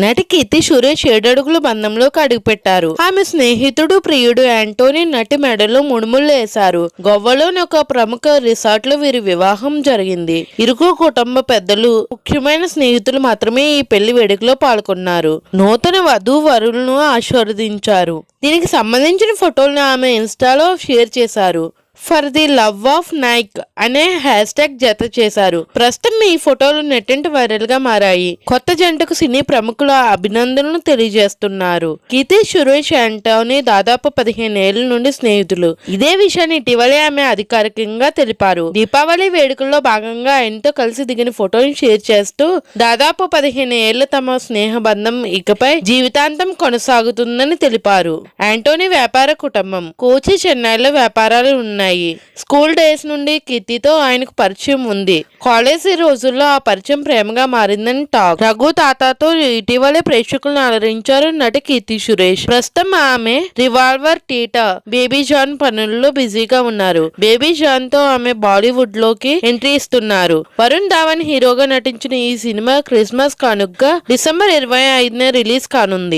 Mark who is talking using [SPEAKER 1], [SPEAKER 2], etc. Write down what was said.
[SPEAKER 1] నటి కీర్తి సురేష్ ఏడడుగుల బంధంలోకి అడుగుపెట్టారు. ఆమె స్నేహితుడు ప్రియుడు యాంటోనీ నటి మెడలో ముడుములు వేశారు. గోవాలోని ఒక ప్రముఖ రిసార్ట్లో వీరి వివాహం జరిగింది. ఇరుకు కుటుంబ పెద్దలు ముఖ్యమైన స్నేహితులు మాత్రమే ఈ పెళ్ళి వేడుకలో పాల్గొన్నారు. నూతన వధూ వరులను ఆశీర్వదించారు. దీనికి సంబంధించిన ఫోటోలను ఆమె ఇన్స్టాలో షేర్ చేశారు. For the love of Nike అనే హ్యాష్ ట్యాగ్ జత చేశారు. ప్రస్తుతం ఈ ఫోటోలు నెట్టింటి వైరల్గా మారాయి. కొత్త జంటకు సినీ ప్రముఖుల అభినందనలు తెలియజేస్తున్నారు. కీర్తి సురేష్ యాంటోనీ దాదాపు పదిహేను ఏళ్ళ నుండి స్నేహితులు. ఇదే విషయాన్ని ఇటీవలే ఆమె అధికారికంగా తెలిపారు. దీపావళి వేడుకల్లో భాగంగా ఆయనతో కలిసి దిగిన ఫోటోని షేర్ చేస్తూ దాదాపు పదిహేను ఏళ్ళ తమ స్నేహ బంధం ఇకపై జీవితాంతం కొనసాగుతుందని తెలిపారు. యాంటోనీ వ్యాపార కుటుంబం. కోచి చెన్నైలో వ్యాపారాలు ఉన్నాయి. ఉన్నాయి. స్కూల్ డేస్ నుండి కీర్తితో ఆయనకు పరిచయం ఉంది. కాలేజీ రోజుల్లో ఆ పరిచయం ప్రేమగా మారిందని టాక్. రఘు తాతతో ఇటీవలే ప్రేక్షకులను అలరించారు నటి కీర్తి సురేష్. ప్రస్తుతం ఆమె రివాల్వర్ టీటా బేబీ జాన్ పనుల్లో బిజీగా ఉన్నారు. బేబీ జాన్తో ఆమె బాలీవుడ్లోకి ఎంట్రీ ఇస్తున్నారు. వరుణ్ ధావన్ హీరోగా నటించిన ఈ సినిమా క్రిస్మస్ కానుకగా డిసెంబర్ ఇరవై ఐదున రిలీజ్ కానుంది.